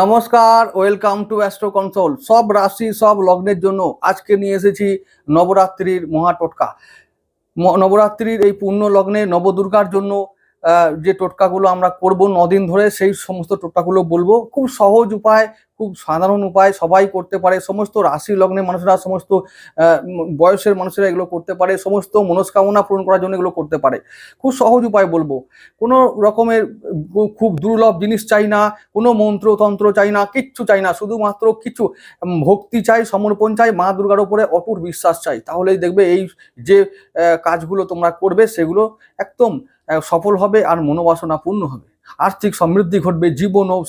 নমস্কার welcome to astro console সব রাশি, সব লগ্নের জন্য আজকে নিয়ে এসেছি নবরাত্রির মহা টোটকা নবরাত্রির এই পূর্ণ লগ্নে নবদুর্গার জন্য যে টোটকাগুলো আমরা করব নদিন ধরে, সেই সমস্ত টোটকাগুলো বলব। খুব সহজ উপায় খুব সাধারণ উপায় সবাই করতে পারে। সমস্ত রাশি লগ্নের মানুষরা, সমস্ত বয়সের মানুষেরা এগুলো করতে পারে। সমস্ত মনস্কামনা পূরণ করার জন্য এগুলো করতে পারে। খুব সহজ উপায় বলব। কোনো রকমের খুব দুর্লভ জিনিস চাই না, কোনো মন্ত্রতন্ত্র চাই না, কিচ্ছু চাই না। শুধুমাত্র কিছু ভক্তি চাই, সমর্পণ চাই, মা দুর্গার উপরে অটুট বিশ্বাস চাই। তাহলেই দেখবে এই যে কাজগুলো তোমরা করবে, সেগুলো একদম সফল হবে আর মনোবাসনা পূর্ণ হবে। আর্থিক সমৃদ্ধি ঘটবে, জীবন ও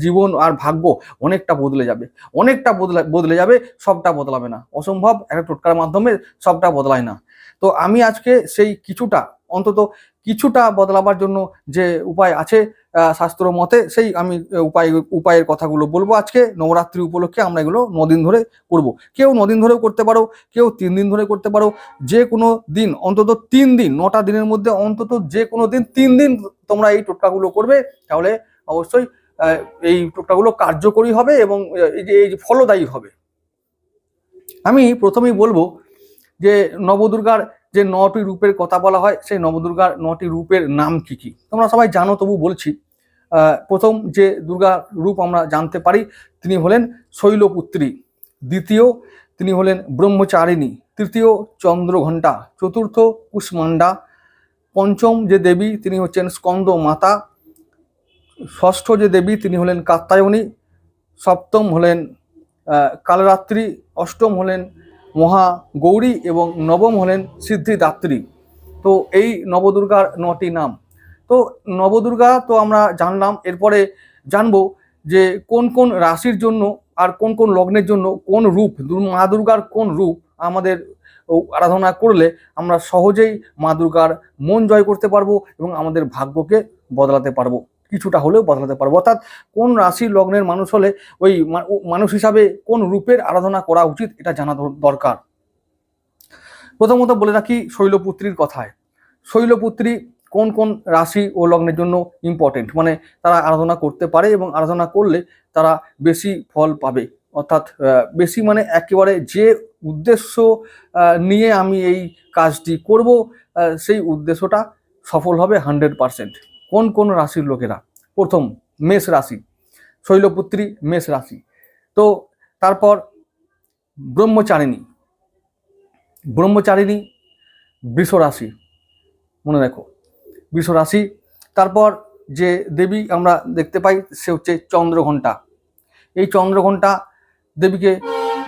জীবন আর ভাগ্য অনেকটা বদলে যাবে। অনেকটা বদলে বদলে যাবে, সবটা বদলাবে না। অসম্ভব, একটা টোটকার মাধ্যমে সবটা বদলায় না। তো আমি আজকে সেই কিছুটা অন্তত কিছুটা বদলাবার জন্য যে উপায় আছে শাস্ত্র মতে সেই আমি উপায়, উপায়ের কথাগুলো বলব। আজকে নবরাত্রি উপলক্ষে আমরা এগুলো নদিন ধরে করব। কেউ নদিন ধরেও করতে পারো, কেউ তিন দিন ধরে করতে পারো। যে কোনো দিন, অন্তত তিন দিন, নটা দিনের মধ্যে অন্তত যে কোনো দিন তিন দিন তোমরা এই টোটকাগুলো করবে। তাহলে অবশ্যই এই টোটকাগুলো কার্যকরী হবে এবং এই যে ফলদায়ী হবে। আমি প্রথমেই বলব যে নবদুর্গার যে নটি রূপের কথা বলা হয়, সেই নবদুর্গার নটি রূপের নাম কি কি? তোমরা সবাই জানো, তবু বলছি। প্রথম যে দুর্গা রূপ আমরা জানতে পারি, তিনি হলেন শৈলপুত্রী। দ্বিতীয়, তিনি হলেন ব্রহ্মচারিণী। তৃতীয়, চন্দ্রঘণ্টা। চতুর্থ কুষ্মান্ডা পঞ্চম যে দেবী, তিনি হচ্ছেন স্কন্দ মাতা ষষ্ঠ যে দেবী, তিনি হলেন কাত্তায়নী। সপ্তম হলেন কালরাত্রি। অষ্টম হলেন মহা গৌরী এবং নবম হলেন সিদ্ধিদাত্রী তো এই নবদুর্গার নটি নাম। তো নবদুর্গা তো আমরা জানলাম, এরপরে জানব যে কোন কোন রাশির জন্য আর কোন কোন লগ্নের জন্য কোন রূপ, মা দুর্গার কোন রূপ আমাদের আরাধনা করলে আমরা সহজেই মা দুর্গার মন জয় করতে পারব এবং আমাদের ভাগ্যকে বদলাতে পারব। কিছুটা হলেও বদলাতে পারব। অর্থাৎ কোন রাশির লগ্নের মানুষ হলে ওই মানুষ হিসাবে কোন রূপের আরাধনা করা উচিত এটা জানা দরকার। প্রথমত বলে রাখি শৈলপুত্রীর কথায়। শৈলপুত্রী কোন কোন রাশি ও লগ্নের জন্য ইম্পর্টেন্ট মানে তারা আরাধনা করতে পারে এবং আরাধনা করলে তারা বেশি ফল পাবে। অর্থাৎ বেশি মানে একেবারে যে উদ্দেশ্য নিয়ে আমি এই কাজটি করব সেই উদ্দেশ্যটা সফল হবে হান্ড্রেড পারসেন্ট কোন কোন রাশির লোকেরা? প্রথম, মেষ রাশি, শৈলপুত্রী, মেষ রাশি। তো তারপর ব্রহ্মচারিণী ব্রহ্মচারিণী, বৃষ রাশি, মনে রাখো। বৃষ রাশি, তারপর যে দেবী আমরা দেখতে পাই, সে হচ্ছে চন্দ্রঘণ্টা। এই চন্দ্রঘণ্টা দেবীকে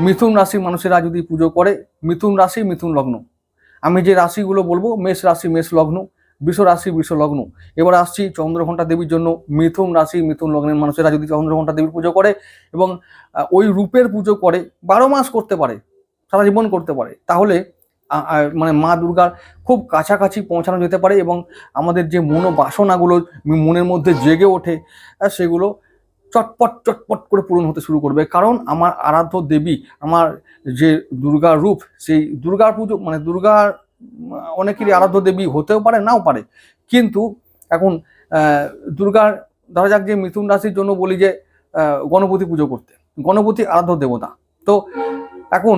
মিথুন রাশির মানুষেরা যদি পুজো করে, মিথুন রাশি, মিথুন লগ্ন। আমি যে রাশিগুলো বলব, মেষ রাশি, মেষ লগ্ন বৃষ রাশি, বৃষ লগ্ন। এবার আসছি চন্দ্রঘণ্টা দেবীর জন্য। মিথুন রাশি, মিথুন লগ্নের মানুষেরা যদি চন্দ্রঘণ্টা দেবীর পুজো করে এবং ওই রূপের পুজো করে, বারো মাস করতে পারে, সারা জীবন করতে পারে, তাহলে মানে মা দুর্গার খুব কাছাকাছি পৌঁছানো যেতে পারে এবং আমাদের যে মনোবাসনাগুলো মনের মধ্যে জেগে ওঠে সেগুলো চটপট চটপট করে পূরণ হতে শুরু করবে। কারণ আমার আরাধ্য দেবী, আমার যে দুর্গা রূপ, সেই দুর্গার পুজো মানে দুর্গার অনেকেরই আরাধ্য দেবী হতেও পারে, নাও পারে। কিন্তু এখন দুর্গার, ধরা যাক যে মিথুন রাশির জন্য বলি যে গণপতি পুজো করতে। গণপতি আরাধ্য দেবতা। তো এখন,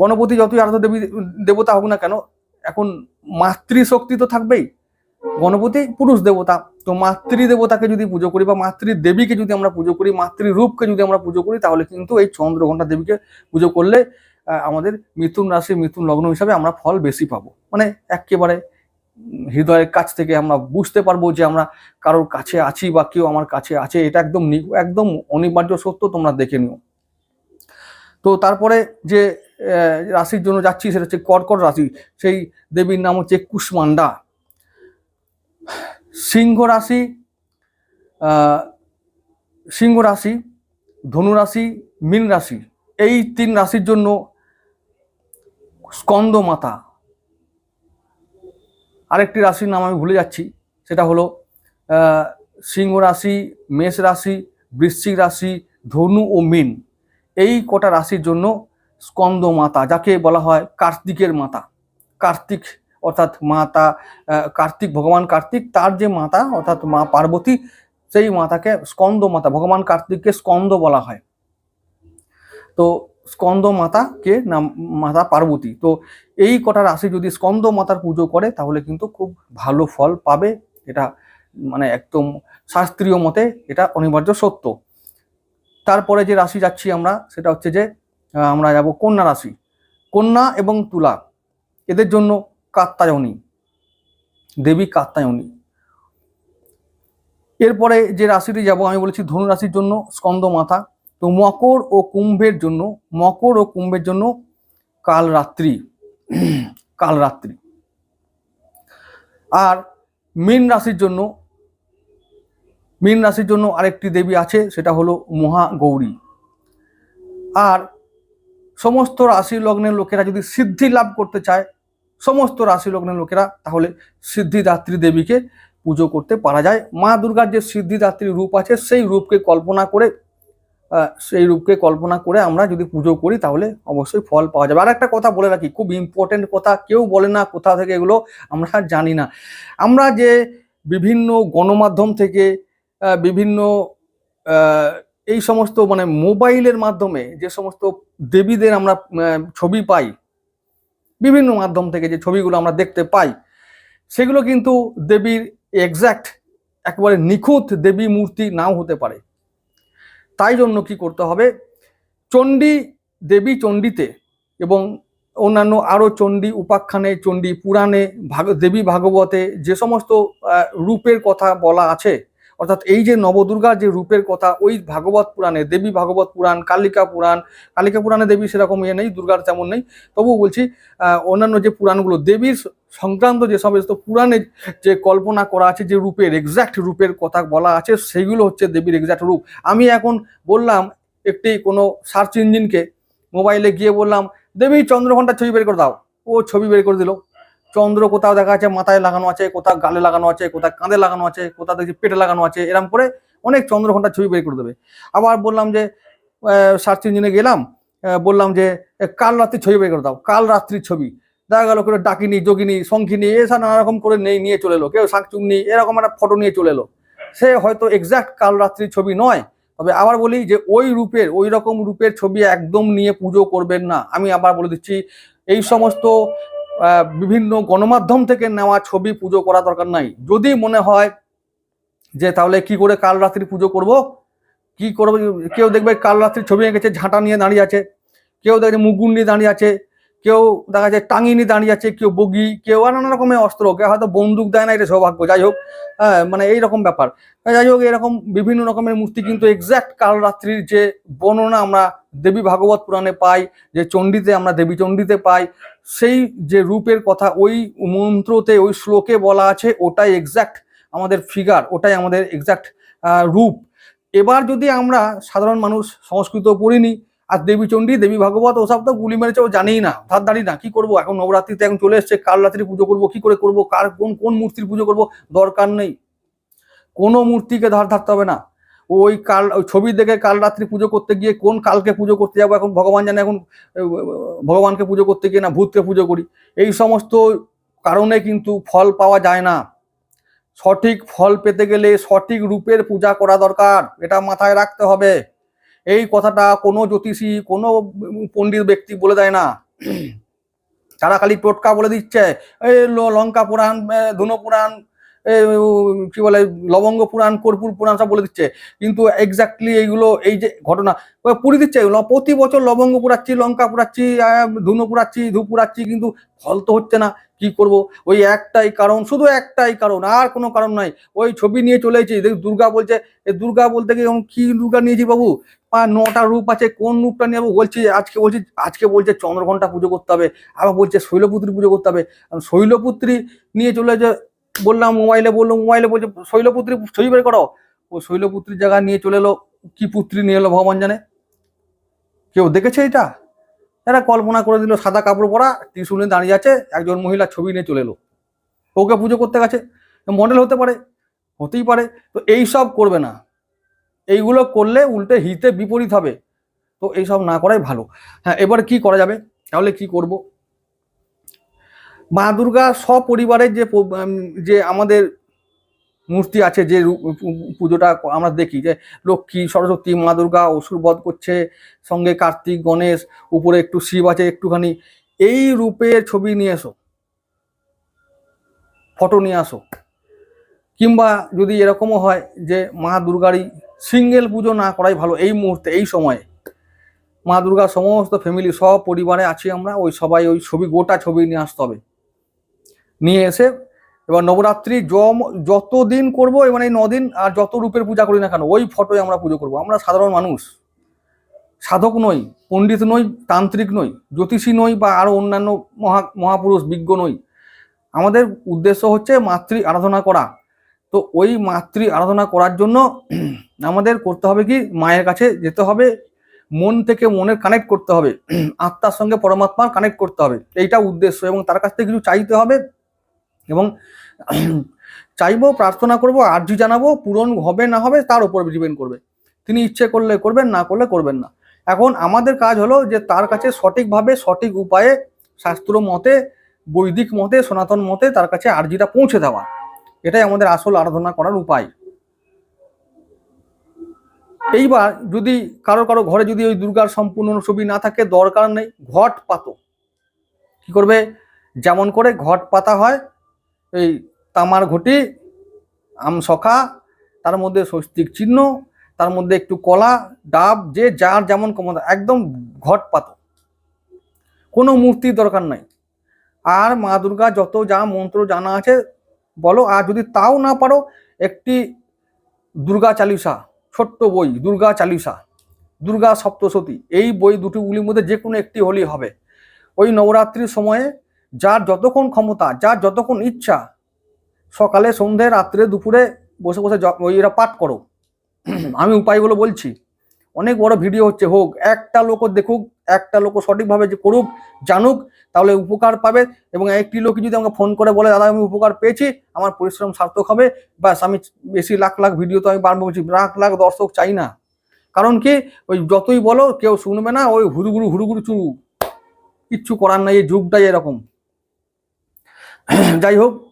গণপতি যতই আরাধ্য দেবী, দেবতা হোক না কেন, এখন মাতৃশক্তি তো থাকবেই। গণপতি পুরুষ দেবতা। তো মাতৃ দেবতাকে যদি পুজো করি বা মাতৃ দেবীকে যদি আমরা পুজো করি, মাতৃ রূপকে যদি আমরা পুজো করি, তাহলে কিন্তু এই চন্দ্রঘণ্টা দেবীকে পুজো করলে আমাদের মিথুন রাশি মিথুন লগ্ন হিসাবে আমরা ফল বেশি পাবো। মানে একেবারে হৃদয়ের কাছ থেকে আমরা বুঝতে পারব যে আমরা কারোর কাছে আছি বা কেউ আমার কাছে আছে, এটা একদম একদম অনিবার্য সত্য তোমরা দেখে নিও। তো তারপরে যে রাশির জন্য যাচ্ছি সেটা হচ্ছে কর্কট রাশি, সেই দেবীর নাম হচ্ছে কুষ্মান্ডা সিংহ রাশি সিংহ রাশি ধনুরাশি মীন রাশি, এই তিন রাশির জন্য স্কন্দ মাতা আরেকটি রাশির নাম আমি ভুলে যাচ্ছি, সেটা হলো সিংহ রাশি, মেষ রাশি, বৃশ্চিক রাশি, ধনু ও মীন। এই কটা রাশির জন্য স্কন্দ মাতা যাকে বলা হয় কার্তিকের মাতা। কার্তিক অর্থাৎ মাতা কার্তিক, ভগবান কার্তিক, তার যে মাতা, অর্থাৎ মা পার্বতী, সেই মাতাকে স্কন্দ মাতা ভগবান কার্তিককে স্কন্দ বলা হয়। তো স্কন্দ মাতাকে নাম মাতা পার্বতী। তো এই কটা রাশি যদি স্কন্দ মাতার পুজো করে, তাহলে কিন্তু খুব ভালো ফল পাবে। এটা মানে একদম শাস্ত্রীয় মতে এটা অনিবার্য সত্য। তারপরে যে রাশি যাচ্ছি আমরা, সেটা হচ্ছে যে আমরা যাব কন্যা রাশি। কন্যা এবং তুলা, এদের জন্য কাত্তায়নী, দেবী কাত্তায়নী। এরপরে যে রাশিটি যাব, আমি বলেছি ধনু রাশির জন্য স্কন্দ মাথা তো মকর ও কুম্ভের জন্য, মকর ও কুম্ভের জন্য কাল রাত্রি কাল রাত্রি আর মীন রাশির জন্য, মীন রাশির জন্য আরেকটি দেবী আছে, সেটা হলো মহা গৌরী। আর সমস্ত রাশি লগ্নের লোকেরা যদি সিদ্ধি লাভ করতে চায়, সমস্ত রাশি লগ্নের লোকেরা তাহলে সিদ্ধিদাত্রী দেবীকে পুজো করতে পারা যায়। মা দুর্গার যে সিদ্ধিদাত্রী রূপ আছে, সেই রূপকে কল্পনা করে সেই রূপকে কল্পনা করে আমরা যদি পুজো করি তাহলে অবশ্যই ফল পাওয়া যাবে। আর একটা কথা বলে রাখি, খুব ইম্পর্টেন্ট কথা, কেউ বলে না কোথা থেকে এগুলো আমরা জানি না। আমরা যে বিভিন্ন গণমাধ্যম থেকে বিভিন্ন এই সমস্ত মানে মোবাইলের মাধ্যমে যে সমস্ত দেবীদের আমরা ছবি পাই, বিভিন্ন মাধ্যম থেকে যে ছবিগুলো আমরা দেখতে পাই, সেগুলো কিন্তু দেবীর এক্স্যাক্ট একেবারে নিখুঁত দেবী মূর্তি নাও হতে পারে। তাই জন্য কি করতে হবে? চণ্ডী দেবী চণ্ডীতে এবং অন্যান্য আরও চণ্ডী উপাখ্যানে, চণ্ডী পুরাণে, ভাগ, দেবী ভাগবতে যে সমস্ত রূপের কথা বলা আছে অর্থাৎ এই যে নবদুর্গার যে রূপের কথা, ওই ভাগবত পুরাণে, দেবী ভাগবত পুরাণ, কালিকা পুরাণ, কালিকা পুরাণে দেবী সেরকম ইয়ে নেই, দুর্গার তেমন নেই। তবুও বলছি অন্যান্য যে পুরাণগুলো, দেবীর সংক্রান্ত যে সমস্ত পুরাণে যে কল্পনা করা আছে, যে রূপের এক্স্যাক্ট রূপের কথা বলা আছে, সেগুলো হচ্ছে দেবীর এক্স্যাক্ট রূপ। আমি এখন বললাম, একটি কোনো সার্চ ইঞ্জিনকে মোবাইলে গিয়ে বললাম, দেবী, চন্দ্রঘণ্টার ছবি বের করে দাও। ও ছবি বের করে দিল। চন্দ্র কোথাও দেখা যাচ্ছে, মাথায় লাগানো আছে, কোথাও গালে লাগানো আছে, কোথাও কাঁধে লাগানো আছে, কোথাও দেখছি পেটে লাগানো আছে এরকম করে অনেক চন্দ্রঘণ্টার ছবি বের করে দেবে। আবার বললাম যে সার্চ ইঞ্জিনে গেলাম বললাম যে কাল রাত্রির ছবি বের করে দাও, কাল রাত্রির ছবি। দেখা গেল করে ডাকিনি, যোগিনী শঙ্খিনী এসব নানা রকম করে নেই, নিয়ে চলে এলো। কেউ শাকচুন্নি এরকম একটা ফটো নিয়ে চলে এলো। সে হয়তো এক্সাক্ট কাল রাত্রির ছবি নয়, তবে আবার বলি যে, ওই রূপের, ওই রকম রূপের ছবি একদম নিয়ে পুজো করবেন না। আমি আবার বলে দিচ্ছি, এই সমস্ত বিভিন্ন গণমাধ্যম থেকে নেওয়া ছবি পুজো করা দরকার নাই। যদি মনে হয় যে তাহলে কি করে কাল রাত্রি পুজো করব? কি করব? কেউ দেখবে কাল রাত্রির ছবি এঁকেছে, ঝাঁটা নিয়ে দাঁড়িয়ে আছে। কেউ দেখবে মুগুন নিয়ে দাঁড়িয়ে আছে। কেউ দেখা যায় টাঙি নিয়ে দাঁড়িয়ে আছে, কেউ বগি, কেউ আর নানা রকমের অস্ত্র। কেউ হয়তো বন্দুক দেয় না, এটা সৌভাগ্য। যাই হোক হ্যাঁ মানে এইরকম ব্যাপার। যাই হোক, এরকম বিভিন্ন রকমের মূর্তি কিন্তু এক্স্যাক্ট কাল রাত্রির যে বর্ণনা আমরা দেবী ভাগবত পুরাণে পাই, যে চণ্ডীতে আমরা দেবী চণ্ডীতে পাই সেই যে রূপের কথা, ওই মন্ত্রতে, ওই শ্লোকে বলা আছে, ওটাই এক্স্যাক্ট আমাদের ফিগার ওটাই আমাদের এক্স্যাক্ট রূপ। এবার যদি আমরা সাধারণ মানুষ সংস্কৃত পড়িনি, আর দেবী চণ্ডী, দেবী ভাগবত, ওসব তো গুলি মেরেছে, ও জানেই না, ধার দাঁড়ি না, কি করব? এখন নবরাত্রিতে এখন চলে এসছে, কাল রাত্রি পুজো করব, কি করে করব? কার, কোন কোন মূর্তির পুজো করব? দরকার নেই। কোনো মূর্তিকে ধার ধারতে হবে না। ওই কাল, ওই ছবি দেখে কাল রাত্রি পুজো করতে গিয়ে কোন কালকে পুজো করতে যাব? এখন ভগবান জানে এখন ভগবানকে পুজো করতে গিয়ে না ভূতকে পুজো করি। এই সমস্ত কারণে কিন্তু ফল পাওয়া যায় না। সঠিক ফল পেতে গেলে সঠিক রূপের পূজা করা দরকার, এটা মাথায় রাখতে হবে। এই কথাটা কোনো জ্যোতিষী, কোনো পণ্ডিত ব্যক্তি বলে দেয় না। তারা খালি টোটকা বলে দিচ্ছে, এই লঙ্কা পুরাণ ধুনো পুরাণ কি বলে, লবঙ্গ পুরাণ, কর্পূর পুরাণ সব বলে দিচ্ছে। কিন্তু এক্স্যাক্টলি এইগুলো, এই যে ঘটনা পুরি দিচ্ছে। প্রতি বছর লবঙ্গ পুরাচ্ছি, লঙ্কা পুরাচ্ছি ধুনো পুরাচ্ছি, ধূপ পুরাচ্ছি, কিন্তু ফল তো হচ্ছে না। কি করব? ওই একটাই কারণ, শুধু একটাই কারণ, আর কোনো কারণ নাই। ওই ছবি নিয়ে চলে এসেছি। দেখ দুর্গা বলছে দুর্গা বলতে গিয়ে কি দুর্গা নিয়েছি বাবু? নটা রূপ আছে, কোন রূপটা নিয়ে বলছি, আজকে বলছি, আজকে বলছে চন্দ্রঘণ্টা পুজো করতে হবে। আবার বলছে শৈলপুত্রী পুজো করতে হবে। শৈলপুত্রী নিয়ে চলে যে বললাম মোবাইলে বলল মোবাইলে বলছে, শৈলপুত্রী ছবি বের করো। ও শৈলপুত্রীর জায়গা নিয়ে চলে এলো, কি পুত্রী নিয়ে এলো ভগবান জানে। কেউ দেখেছে এটা? এরা কল্পনা করে দিল, সাদা কাপড় পরা, ত্রিশুলে দাঁড়িয়ে আছে, একজন মহিলা ছবি নিয়ে চলে এলো। ওকে পুজো করতে গেছে। মডেল হতে পারে, হতেই পারে, তো এই সব করবে না। এইগুলো করলে উল্টে হিতে বিপরীত হবে। তো এইসব না করাই ভালো। হ্যাঁ এবার কি করা যাবে? তাহলে কি করব? মা দুর্গা সপরিবারের যে যে আমাদের মূর্তি আছে, যে পুজোটা আমরা দেখি যে লক্ষ্মী, সরস্বতী, মা দুর্গা অসুর বধ করছে, সঙ্গে কার্তিক, গণেশ, উপরে একটু শিব আছে একটুখানি। এই রূপের ছবি নিয়ে এসো। ফটো নিয়ে আসো। কিংবা যদি এরকমও হয় যে মা দুর্গারই সিঙ্গেল পুজো না করাই ভালো, এই মুহূর্তে, এই সময়ে। মা দুর্গার সমস্ত ফ্যামিলি সব পরিবারে আছি আমরা, ওই সবাই ওই ছবি, গোটা ছবি নিয়ে আসতে হবে। নিয়ে এসে এবার নবরাত্রি যত দিন করব, এবার এই নদিন আর যত রূপের পূজা করি না কেন, ওই ফটোয় আমরা পুজো করব। আমরা সাধারণ মানুষ, সাধক নই, পণ্ডিত নই, তান্ত্রিক নই, জ্যোতিষী নই বা আরও অন্যান্য মহা মহাপুরুষ, বিজ্ঞ নই। আমাদের উদ্দেশ্য হচ্ছে মাতৃ আরাধনা করা। তো ওই মাতৃ আরাধনা করার জন্য আমাদের করতে হবে কি, মায়ের কাছে যেতে হবে, মন থেকে মনের কানেক্ট করতে হবে। আত্মার সঙ্গে পরমাত্মার কানেক্ট করতে হবে। এইটা উদ্দেশ্য এবং তার কাছ থেকে কিছু চাইতে হবে। এবং চাইব, প্রার্থনা করব, আর্জি জানাব, পূরণ হবে না হবে তার উপর ডিপেন্ড করবে। তিনি ইচ্ছে করলে করবেন, না করলে করবেন না। এখন আমাদের কাজ হলো যে তার কাছে সঠিকভাবে, সঠিক উপায়ে, শাস্ত্র মতে, বৈদিক মতে, সনাতন মতে তার কাছে আর্জিটা পৌঁছে দেওয়া। এটাই আমাদের আসল আরাধনা করার উপায়। এইবার যদি কারও কারও ঘরে যদি ওই দুর্গার সম্পূর্ণ ছবি না থাকে, দরকার নেই, ঘট পাতো। কি করবে? যেমন করে ঘট পাতা হয় এই তামার ঘটি, আম সখা, তার মধ্যে স্বস্তিক চিহ্ন, তার মধ্যে একটু কলা, ডাব, যে যার যেমন ক্ষমতা, একদম ঘট পাতো। কোনো মূর্তির দরকার নাই। আর মা দুর্গা যত যা মন্ত্র জানা আছে, বলো। আর যদি তাও না পারো, একটি দুর্গা চালিসা, ছোট্ট বই, দুর্গা চালিসা, দুর্গা সপ্তশতী, এই বই দুটিগুলির মধ্যে যে কোনো একটি হলেই হবে। ওই নবরাত্রির সময়ে যার যতক্ষণ ক্ষমতা, যার যতক্ষণ ইচ্ছা, সকালে সন্ধে রাত্রে, দুপুরে বসে বসে জ- ওই এরা পাঠ করো। আমি উপায়গুলো বলছি। অনেক বড় ভিডিও হচ্ছে, হোক, একটা লোক দেখুক, একটা লোক সঠিকভাবে যে করুক, জানুক, তাহলে উপকার পাবে এবং একটি লোক যদি আমাকে ফোন করে বলে, দাদা, আমি উপকার পেয়েছি, আমার পরিশ্রম সার্থক হবে। ব্যাস, আমি বেশি লাখ লাখ ভিডিও তো আমি বারবার বলছি, লাখ লাখ দর্শক চাই না। কারণ কি? ওই যতই বলো, কেউ শুনবে না, ওই হুড়ুগুড়ু হুড়ুগুড়ু চুরু। কিচ্ছু করার নাই, এই যুগটাই এরকম। যাই হোক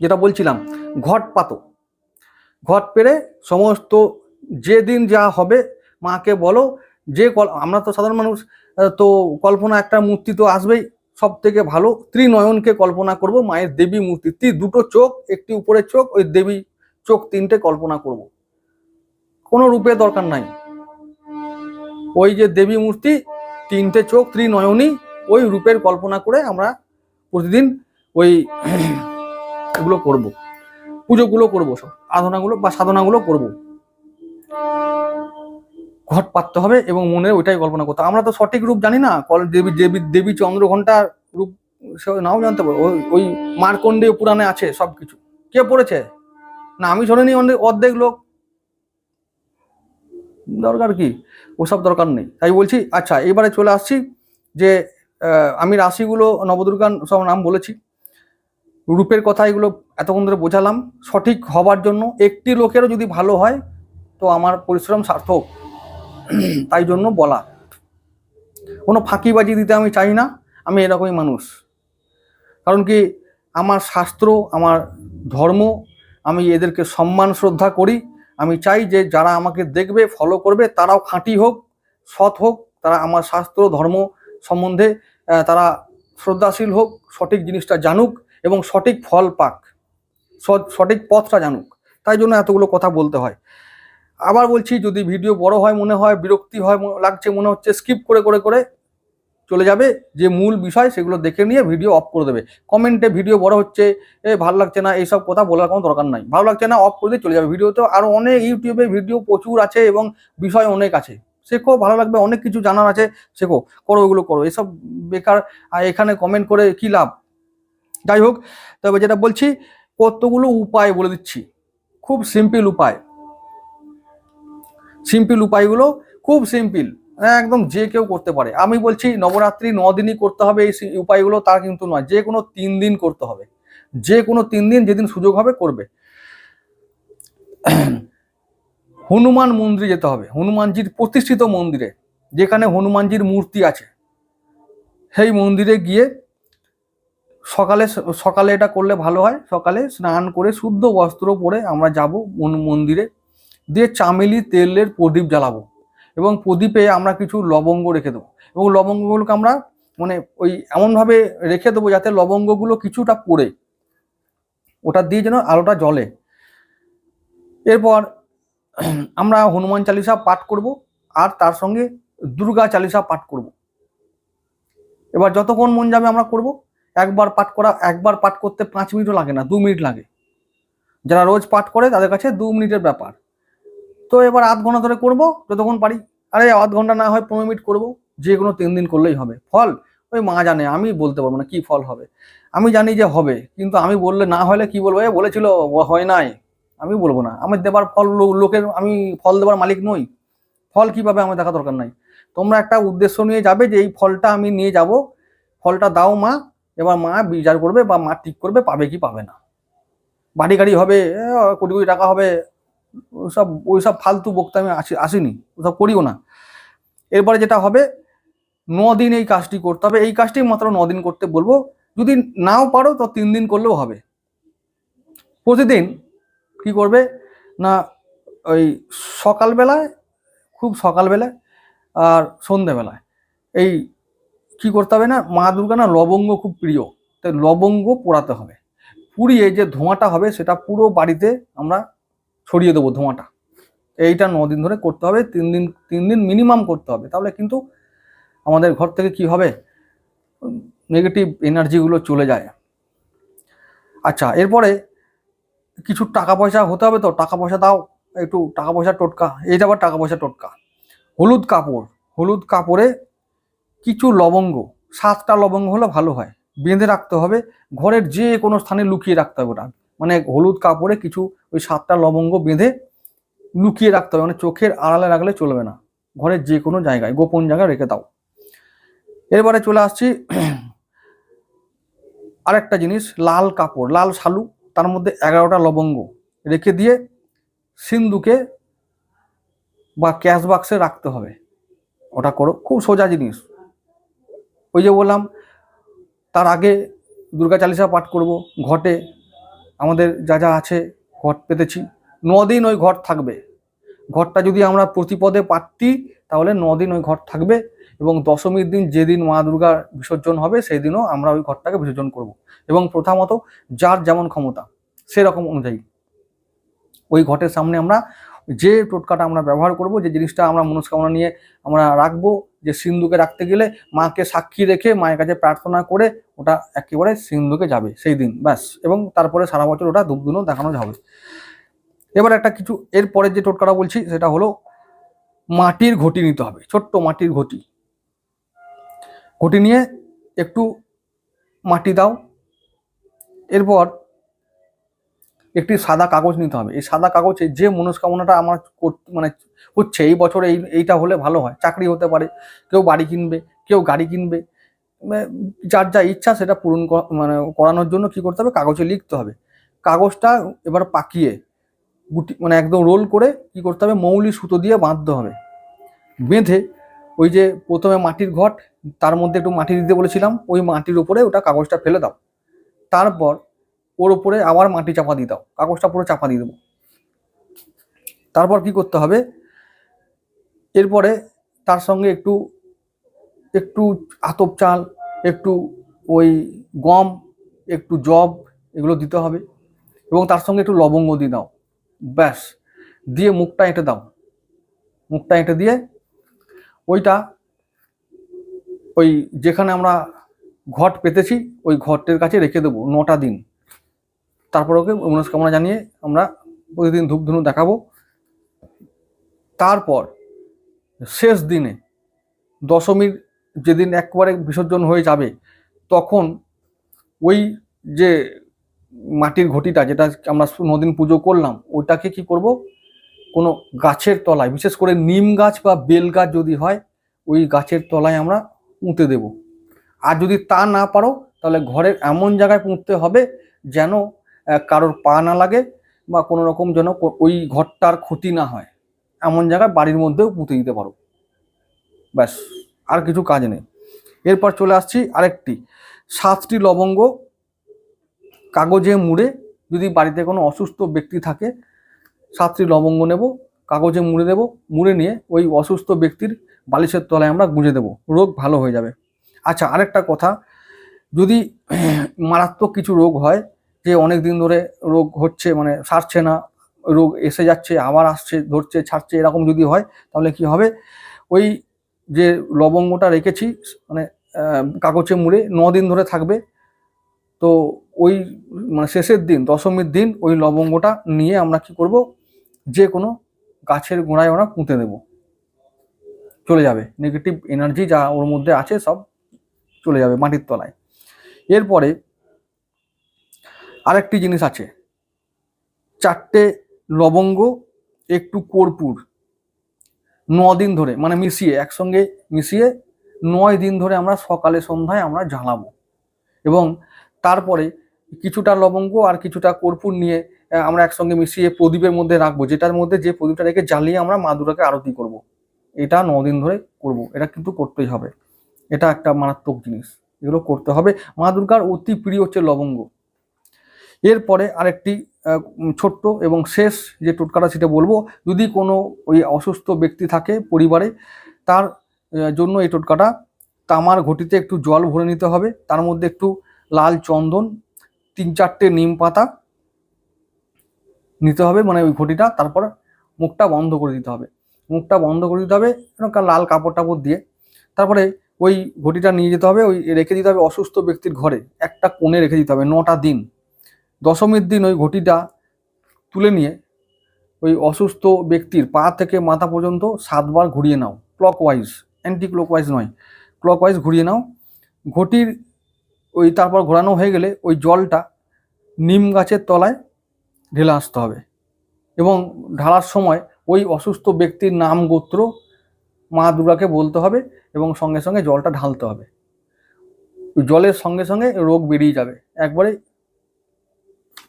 যেটা বলছিলাম, ঘট পাতো। ঘট পেরে সমস্ত যেদিন যা হবে, মাকে বলো, যে কল- আমরা তো সাধারণ মানুষ তো কল্পনা একটা মূর্তি তো আসবেই। সব থেকে ভালো, ত্রিনয়নকে কল্পনা করব, মায়ের দেবী মূর্তি। ত্রি দুটো চোখ, একটি উপরের চোখ, ওই দেবী চোখ তিনটে কল্পনা করব। কোনো রূপে দরকার নাই। ওই যে দেবী মূর্তি, তিনটে চোখ, ত্রিনয়নী, ওই রূপের কল্পনা করে আমরা প্রতিদিন ওই এগুলো করব। পুজোগুলো করব সব, আরাধনাগুলো বা সাধনাগুলো করব। ঘট পাততে হবে এবং মনে ওইটাই কল্পনা করতে আমরা তো সঠিক রূপ জানি না, কল দেবী দেবী দেবী চন্দ্রঘণ্টার রূপ সে নাও জানতে পারব ওই ওই মার্কণ্ডেয় পুরাণে আছে সব কিছু কে পড়েছে? না, আমি শোনিনি অর্ধেক লোক। দরকার কি? ওসব দরকার নেই। তাই বলছি আচ্ছা এবারে চলে আসছি যে আমি রাশিগুলো নবদুর্গার সব নাম বলেছি। রূপের কথা এগুলো এতক্ষণ ধরে বোঝালাম। সঠিক হবার জন্য একটি লোকেরও যদি ভালো হয়, তো আমার পরিশ্রম সার্থক। তাই জন্য বলা। কোনো ফাঁকিবাজি দিতে আমি চাই না, আমি এরকমই মানুষ। কারণ কি, আমার শাস্ত্র, আমার ধর্ম, আমি এদেরকে সম্মান, শ্রদ্ধা করি। আমি চাই যে যারা আমাকে দেখবে ফলো করবে, তারাও খাঁটি হোক, সৎ হোক, তারা আমার শাস্ত্র, ধর্ম সম্বন্ধে তারা শ্রদ্ধাশীল হোক, সঠিক জিনিসটা জানুক। এবং সঠিক ফল পাক। সঠিক পথটা জানুক। তাই জন্য এতগুলো কথা বলতে হয়। আবার বলছি, যদি ভিডিও বড় হয়, মনে হয়, বিরক্তি হয় লাগছে, মনে হচ্ছে স্কিপ করে করে করে চলে যাবে। যে মূল বিষয়, সেগুলো দেখে নিয়ে ভিডিও অফ করে দেবে। কমেন্টে ভিডিও বড় হচ্ছে, এ ভালো লাগছে না, এইসব কথা বলার কোনো দরকার নাই। ভালো লাগছে না অফ করে দিয়ে চলে যাবে ভিডিও তো আরও অনেক ইউটিউবে ভিডিও প্রচুর আছে এবং বিষয় অনেক আছে। শেখো, ভালো লাগবে, অনেক কিছু জানার আছে, শেখো। করো, ওগুলো করো। এসব বেকার এখানে কমেন্ট করে কি লাভ? যাই হোক, তবে যেটা বলছি, কতগুলো উপায় বলে দিচ্ছি। খুব সিম্পল উপায়। সিম্পল উপায়গুলো খুব সিম্পল একদম যে কেউ করতে পারে। আমি বলছি, নবরাত্রি ন দিনই করতে হবে এই উপায়গুলো, তা কিন্তু নয়। যে কোনো তিন দিন করতে হবে। যে কোনো তিন দিন যেদিন সুযোগ হবে, করবে। হনুমান মন্দিরে যেতে হবে। হনুমানজির প্রতিষ্ঠিত মন্দিরে, যেখানে হনুমানজির মূর্তি আছে। সেই মন্দিরে গিয়ে সকালে সকালে এটা করলে ভালো হয়। সকালে স্নান করে শুদ্ধ বস্ত্র পরে আমরা যাব মন্দিরে। দিয়ে চামেলি তেলের প্রদীপ জ্বালাবো এবং প্রদীপে আমরা কিছু লবঙ্গ রেখে দেবো। এবং লবঙ্গগুলোকে আমরা মানে ওই এমনভাবে রেখে দেবো যাতে লবঙ্গগুলো কিছুটা পড়ে। ওটা দিয়ে যেন আলোটা জলে এরপর আমরা হনুমান চালিসা পাঠ করব আর তার সঙ্গে দুর্গা চালিসা পাঠ করব। এবার যতক্ষণ মন যাবে আমরা করব। একবার পাঠ করা, একবার পাঠ করতে পাঁচ মিনিটও লাগে না, দু মিনিট লাগে। যারা রোজ পাঠ করে, তাদের কাছে দু মিনিটের ব্যাপার। তো এবার আধ ঘণ্টা ধরে করব, যতক্ষণ পারি। আরে আধ ঘণ্টা না হয় পনেরো মিনিট করব, যে কোনো তিন দিন করলেই হবে। ফল? ওই মা জানে, আমি বলতে পারব না কি ফল হবে। আমি জানি যে হবে, কিন্তু আমি বললে না হলে কি বলব? এ বলেছিল হয় নাই। আমি বলব না। আমি দেবার ফল লোকের, আমি ফল দেবার মালিক নই। ফল কীভাবে আমার দেখা দরকার নাই? তোমরা একটা উদ্দেশ্য নিয়ে যাবে যে এই ফলটা আমি নিয়ে যাব। ফলটা দাও মা এবার মা বিচার করবে বা মা ঠিক করবে, পাবে কি পাবে না। বাড়ি গাড়ি হবে কোটি কোটি টাকা হবে, ওসব, ওইসব ফালতু বক্তা আমি আসি, আসিনি, ওসব করিও না। এরপরে যেটা হবে দিন এই কাজটি করতে হবে, এই কাজটি মাত্র দিন করতে বলব। যদি নাও পারো, তো তিন দিন করলেও হবে। প্রতিদিন কি করবে না, ওই সকালবেলায়, খুব সকালবেলায়, আর সন্ধেবেলায়, এই কি করতে হবে না? মা দুর্গা না লবঙ্গ খুব প্রিয়। তাই লবঙ্গ পোড়াতে হবে। পুড়িয়ে যে ধোঁয়াটা হবে, সেটা পুরো বাড়িতে আমরা ছড়িয়ে দেবো ধোঁয়াটা। এইটা দিন ধরে করতে হবে। তিন দিন তিন দিন মিনিমাম করতে হবে। তাহলে কিন্তু আমাদের ঘর থেকে কি হবে? নেগেটিভ এনার্জিগুলো চলে যায়। আচ্ছা এরপরে কিছু টাকা পয়সা হতে হবে তো? টাকা পয়সা দাও। একটু টাকা পয়সা টোটকা। এইটা আবার টাকা পয়সা টোটকা। হলুদ কাপড়। হলুদ কাপড়ে কিছু লবঙ্গ, সাতটা লবঙ্গ হলে ভালো হয়। বেঁধে রাখতে হবে, ঘরের যে কোনো স্থানে লুকিয়ে রাখতে হবে ওটা। মানে হলুদ কাপড়ে কিছু ওই সাতটা লবঙ্গ বেঁধে লুকিয়ে রাখতে হবে। মানে চোখের আড়ালে রাখলে চলবে না। ঘরের যে কোনো জায়গায়, গোপন জায়গায় রেখে দাও। এরপরে চলে আসছি আরেকটা জিনিস, লাল কাপড়, লাল শালু। তার মধ্যে এগারোটা লবঙ্গ রেখে দিয়ে সিন্ধুকে বা ক্যাশ বাক্সে রাখতে হবে। ওটা করো। খুব সোজা জিনিস। ওই যে বললাম, তার আগে দুর্গা চালিসা পাঠ করব, ঘটে, আমাদের যা যা আছে ঘট পেতেছি। দিন ওই ঘট থাকবে। ঘরটা যদি আমরা প্রতিপদে পাঠতি, তাহলে দিন ওই ঘর থাকবে এবং দশমীর দিন যেদিন মা দুর্গার বিসর্জন হবে সেই দিনও আমরা ওই ঘরটাকে বিসর্জন করব। এবং প্রথমত যার যেমন ক্ষমতা, সেরকম অনুযায়ী ওই ঘটের সামনে আমরা যে টোটকাটা আমরা ব্যবহার করব, যে জিনিসটা আমরা মনস্কামনা নিয়ে আমরা রাখব যে সিন্ধুকে রাখতে গেলে মাকে সাক্ষী রেখে মায়ের কাছে প্রার্থনা করে ওটা একেবারে সিন্ধুকে যাবে সেই দিন, ব্যাস। এবং তারপরে সারা বছর ওটা ধূপধুনো দেখানো যাবে এবার একটা কিছু এরপরে যে টোটকাটা বলছি সেটা হলো মাটির ঘটি নিতে হবে, ছোট্ট মাটির ঘটি। ঘটি নিয়ে একটু মাটি দাও, এরপর একটি সাদা কাগজ নিতে হবে। এই সাদা কাগজে যে মনস্কামনাটা আমার মানে হচ্ছে এই বছর এই, এইটা হলে ভালো হয়। চাকরি হতে পারে, কেউ বাড়ি কিনবে, কেউ গাড়ি কিনবে। মানে যার যা ইচ্ছা সেটা পূরণ মানে করানোর জন্য কি করতে হবে? কাগজে লিখতে হবে। কাগজটা এবার পাকিয়ে গুটি মানে একদম রোল করে কি করতে হবে? মৌলি সুতো দিয়ে বাঁধতে হবে। বেঁধে ওই যে প্রথমে মাটির ঘট, তার মধ্যে একটু মাটি দিতে বলেছিলাম, ওই মাটির উপরে ওটা কাগজটা ফেলে দাও। তারপর ওর উপরে আবার মাটি চাপা দিয়ে দাও, কাগজটা পুরো চাপা দিয়ে দেবো। তারপর কি করতে হবে? এরপরে তার সঙ্গে একটু একটু আতপ চাল, একটু ওই গম, একটু জব এগুলো দিতে হবে এবং তার সঙ্গে একটু লবঙ্গ দিয়ে দাও। ব্যাস, দিয়ে মুখটা এঁটে দাও। মুখটা এঁটে দিয়ে ওইটা ওই যেখানে আমরা ঘট পেতেছি, ওই ঘটের কাছে রেখে দেবো নটা দিন। তারপর ওকে মনস্কামনা জানিয়ে আমরা প্রতিদিন ধূপধুনু দেখাবো। তারপর শেষ দিনে দশমীর যেদিন একবারে বিসর্জন হয়ে যাবে, তখন ওই যে মাটির ঘটিটা যেটা আমরা নদিন পুজো করলাম, ওইটাকে কি করব? কোনো গাছের তলায়, বিশেষ করে নিম গাছ বা বেল গাছ যদি হয়, ওই গাছের তলায় আমরা পুঁতে দেব। আর যদি তা না পারো, তাহলে ঘরের এমন জায়গায় পুঁততে হবে যেন কারোর পা না লাগে বা কোনো রকম যেন ওই ঘরটার ক্ষতি না হয়। এমন জায়গায় বাড়ির মধ্যেও পুঁতে দিতে পারো। ব্যাস, আর কিছু কাজ নেই। এরপর চলে আসছি আরেকটি। সাতটি লবঙ্গ কাগজে মুড়ে যদি বাড়িতে কোনো অসুস্থ ব্যক্তি থাকে, সাতটি লবঙ্গ নেব, কাগজে মুড়ে দেব, মুড়ে নিয়ে ওই অসুস্থ ব্যক্তির বালিশের তলায় আমরা গুঁজে দেব। রোগ ভালো হয়ে যাবে। আচ্ছা আরেকটা কথা। যদি মারাত্মক কিছু রোগ হয় যে অনেক দিন ধরে রোগ হচ্ছে মানে সারছে না, রোগ এসে যাচ্ছে, আবার আসছে, ধরছে, ছাড়ছে, এরকম যদি হয়, তাহলে কি হবে? ওই যে লবঙ্গটা রেখেছি মানে কাগজে মুড়ে ন দিন ধরে থাকবে। তো ওই মানে শেষের দিন, দশমীর দিন, ওই লবঙ্গটা নিয়ে আমরা কি করব? যে কোনো গাছের গোড়ায় ওরা পুঁতে দেব। চলে যাবে। নেগেটিভ এনার্জি যা ওর মধ্যে আছে, সব চলে যাবে মাটির তলায়। এরপরে আরেকটি জিনিস আছে। চারটে লবঙ্গ, একটু কর্পূর ন দিন ধরে মানে মিশিয়ে, একসঙ্গে মিশিয়ে নয় দিন ধরে আমরা সকালে সন্ধ্যায় আমরা জ্বালাবো। এবং তারপরে কিছুটা লবঙ্গ আর কিছুটা কর্পূর নিয়ে আমরা একসঙ্গে মিশিয়ে প্রদীপের মধ্যে রাখব, যেটার মধ্যে যে প্রদীপটা রেখে জ্বালিয়ে আমরা মা দুর্গাকে আরতি করব। এটা দিন ধরে করব, এটা কিন্তু করতেই হবে। এটা একটা মারাত্মক জিনিস। এগুলো করতে হবে। মা দুর্গার অতি প্রিয় হচ্ছে লবঙ্গ। এরপরে আরেকটি ছোট্ট এবং শেষ যে টোটকাটা সেটা বলব, যদি কোনো ওই অসুস্থ ব্যক্তি থাকে পরিবারে, তার জন্য এই টোটকাটা তামার ঘটিতে একটু জল ভরে নিতে হবে, তার মধ্যে একটু লাল চন্দন, তিন চারটে নিম পাতা নিতে হবে মানে ওই ঘটিটা, তারপর মুখটা বন্ধ করে দিতে হবে। মুখটা বন্ধ করে দিতে হবে লাল কাপড় টাপড় দিয়ে, তারপরে ওই ঘটিটা নিয়ে যেতে হবে, ওই রেখে দিতে হবে অসুস্থ ব্যক্তির ঘরে, একটা কোণে রেখে দিতে হবে, নটা দিন। দশমীর দিন ওই ঘটিটা তুলে নিয়ে ওই অসুস্থ ব্যক্তির পা থেকে মাথা পর্যন্ত সাতবার ঘুরিয়ে নাও clockwise anticlockwise নয় ক্লক ওয়াইজ ঘুরিয়ে নাও। ঘটির ওই তারপর ঘোরানো হয়ে গেলে ওই জলটা নিম গাছের তলায় ঢেলে আসতে হবে এবং ঢালার সময় ওই অসুস্থ ব্যক্তির নাম গোত্র মা দুর্গাকে বলতে হবে এবং সঙ্গে সঙ্গে জলটা ঢালতে হবে। জলের সঙ্গে সঙ্গে রোগ বেরিয়ে যাবে। একবারে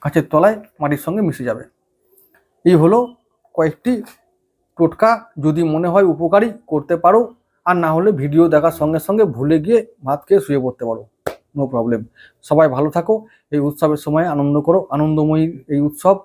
গাছের তলায় মাটির সঙ্গে মিশে যাবে। এই হলো কয়েকটি টোটকা যদি মনে হয় উপকারী করতে পারো, আর না হলে ভিডিও দেখার সঙ্গে সঙ্গে ভুলে গিয়ে ভাত খেয়ে শুয়ে পড়তে পারো। নো প্রবলেম সবাই ভালো থাকো, এই উৎসবের সময় আনন্দ করো, আনন্দময়ী এই উৎসব।